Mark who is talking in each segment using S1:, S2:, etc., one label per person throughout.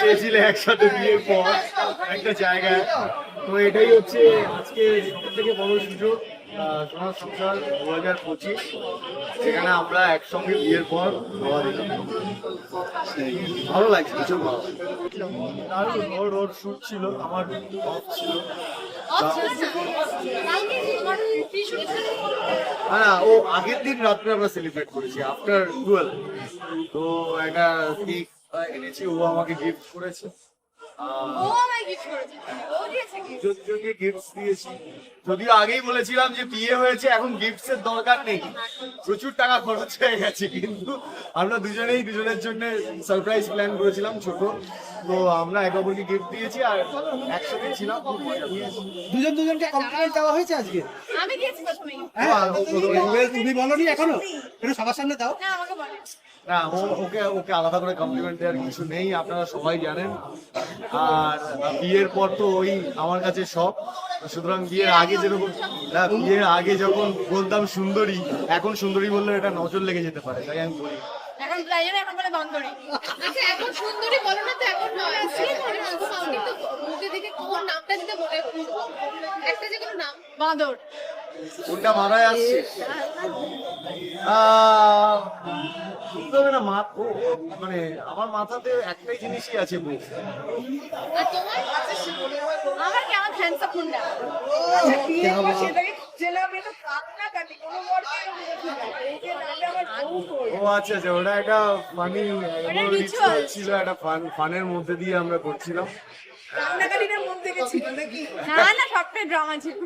S1: চেয়েছিলে একসাথে বিয়ের পর একটা জায়গায়। তো এটাই হচ্ছে আজকে থেকে বড় সুযোগ সোনার সংসার দু হাজার পঁচিশ। যেখানে আমরা একসঙ্গে বিয়ের পর রওয়া দিলাম। ভালো লাগছে ভীষণ ভালো দারুণ ওর ওর শুট ছিল আমার অফ ছিল। না ও আগের দিন রাত্রে আমরা সেলিব্রেট করেছি আফটার টুয়েলভ তো একটা কেক এনেছি ও আমাকে গিফট করেছে? গিফট দিয়েছি যদিও আগেই বলেছিলাম যে বিয়ে হয়েছে এখন গিফটস এর দরকার নেই। প্রচুর টাকা খরচ হয়ে গেছে কিন্তু আমরা দুজনেই দুজনের জন্য সারপ্রাইজ প্ল্যান করেছিলাম ছোট। তো আমরা একে অপরকে গিফট দিয়েছি আর একসাথে ছিলাম। খুব মজা পেয়েছি।
S2: দুজন দুজনকে কমপ্লিমেন্ট দেওয়া হয়েছে আজকে?
S3: আমি প্রথমেই।
S2: হ্যাঁ well, তুমি বলনি এখনও? একটু সবার সামনে দাও।
S3: না আমাকে বলে।
S1: না ও- ওকে ওকে আলাদা করে কমপ্লিমেন্ট দেওয়ার কিছু নেই আপনারা সবাই জানেন। আর বিয়ের পর তো ওই আমার কাছে সব। সুতরাং বিয়ের আগে যেরকম না বিয়ের আগে যখন বলতাম সুন্দরী এখন সুন্দরী বললে এটা নজর লেগে যেতে পারে তাই আমি বলি।
S3: এখন জন্য এখন বলে বন্ধরি
S4: আচ্ছা এখন সুন্দরী বলো না তো এখন নয়। কিন্তু মুখে দেখে কোন নামটা দিতে মনে একটা যে কোনো নাম।
S3: বাঁদর।
S1: কোনটা আসছে? না মানে আমার মাথাতে একটাই জিনিসই আছে বউ।
S3: আমার কেমন হ্যান্ডসাম হুন্ডা
S1: ও আচ্ছা আচ্ছা ওটা একটা ফানি ছিল একটা ফান ফানের মধ্যে দিয়ে আমরা করছিলাম।
S3: না না সবটাই ড্রামা ছিল।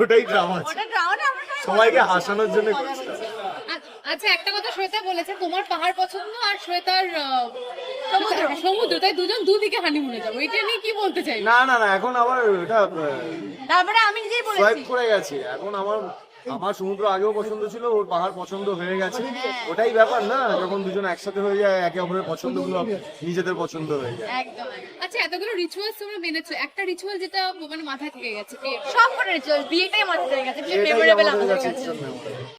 S1: ওটাই ড্রামা
S3: ওটা ড্রামাটা আমরা সবাই
S1: সবাইকে হাসানোর জন্য
S3: করছি।
S1: করছিলাম।
S4: আ- আচ্ছা একটা কথা শ্বেতা বলেছে তোমার পাহাড় পছন্দ আর শ্বেতার
S3: সমুদ্র।
S4: সমুদ্র তাই দুজন দুদিকে হানিমুনে যাব এটা নিয়ে কি বলতে চাই
S1: না না না এখন আবার এটা
S3: তারপরে আমি নিজেই বলেছি।
S1: করে গেছে এখন আমার আমার সমুদ্র আগেও পছন্দ ছিল ওর পাহাড় পছন্দ হয়ে গেছে ওটাই ব্যাপার না যখন দুজন একসাথে হয়ে যায় একে অপরের পছন্দগুলো নিজেদের পছন্দ হয়ে যায়
S3: একদম।
S4: আচ্ছা এতগুলো রিচুয়ালস তোমরা মেনেছো একটা রিচুয়াল যেটা মানে মাথায় থেকে গেছে।
S3: সব করে রিচুয়াল বিয়েটাই মাথায় থেকে গেছে মেমোরেবল
S1: আমাদের কাছে।